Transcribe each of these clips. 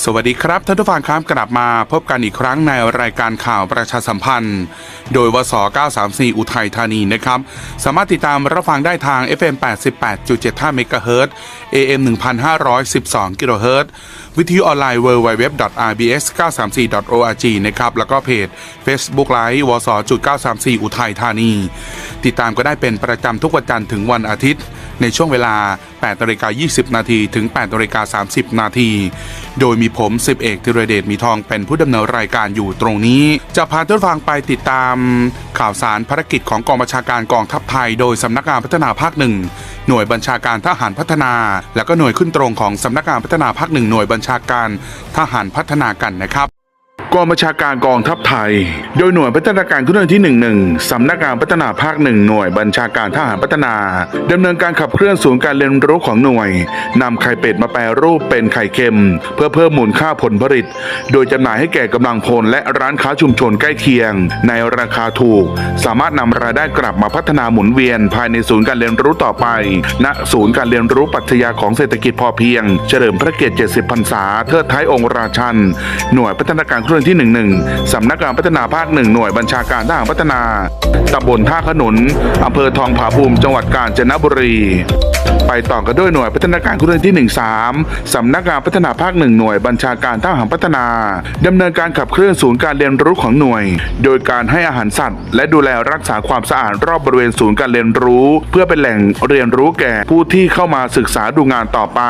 สวัสดีครับท่านผู้ฟังครับกลับมาพบกันอีกครั้งในรายการข่าวประชาสัมพันธ์ โดยวส934 อุทัยธานีนะครับ สามารถติดตามรับฟังได้ทาง FM 88.75 MHz AM 1512 กิโลเฮิร์วิทยุออนไลน์ www.rbs934.org นะครับแล้วก็เพจ Facebook Live วส934 อุทัยธานี ติดตามก็ได้เป็นประจำทุกวันจันทร์ถึงวันอาทิตย์ ในช่วงเวลา8นาฬิกา20 นาทีถึง8นาฬิกา30 นาที โดยมีผม10เอกธีรเดชมีทองเป็นผู้ดำเนินรายการอยู่ตรงนี้ จะพาท่านฟังไปติดตามข่าวสารภารกิจของกองบัญชาการกองทัพไทย โดยสำนักงานพัฒนาภาคหนึ่งหน่วยบัญชาการทหารพัฒนา และก็หน่วยขึ้นตรงของสำนักงานพัฒนาภาคหนึ่งหน่วยบัญชาการทหารพัฒนากันนะครับ กองบัญชาการกองทัพไทย โดยหน่วยพัฒนาการขึ้นเรื่องที่ 11สำนักงานพัฒนาภาคหนึ่งหน่วยบัญชาการทหารพัฒนาดำเนินการขับเคลื่อนศูนย์การเรียนรู้ของหน่วยนำไข่เป็ดมาแปรรูปเป็นไข่เค็ม เพื่อเพิ่มมูลค่าผลผลิต โดยจำหน่ายให้แก่กำลังพลและร้านค้าชุมชนใกล้เคียง ในราคาถูก สามารถนำรายได้กลับมาพัฒนาหมุนเวียน ภายในศูนย์การเรียนรู้ต่อไป ณ ศูนย์การเรียนรู้ปรัชญาของเศรษฐกิจพอเพียง เฉลิมพระเกียรติ 70 พรรษาเทิดท้ายองค์ราชัน หน่วยพัฒนาการเคลื่อนที่ 11 สำนักงานพัฒนาภาคหนึ่งหน่วยบัญชาการทหารพัฒนา ตำบลท่าขนุน อำเภอทองผาภูมิ จังหวัดกาญจนบุรี ไปต่อกันด้วยหน่วยพัฒนาการเคลื่อนที่ 13 สำนักงานพัฒนาภาคหนึ่งหน่วยบัญชาการทหารพัฒนาดำเนินการขับเคลื่อนศูนย์การเรียนรู้ของหน่วย โดยการให้อาหารสัตว์ และดูแลรักษาความสะอาดรอบบริเวณศูนย์การเรียนรู้ เพื่อเป็นแหล่งเรียนรู้แก่ผู้ที่เข้ามาศึกษาดูงานต่อไป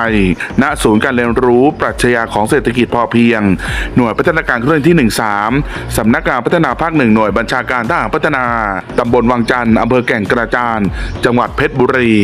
ณ ศูนย์การเรียนรู้ปรัชญาของเศรษฐกิจพอเพียง หน่วยพัฒนาการเคลื่อนที่ 13 สำนักงานพัฒนาภาคหนึ่งหน่วยบัญชาการทหารพัฒนา ตำบลวังจันทร์อำเภอแก่งกระจาน จังหวัดเพชรบุรี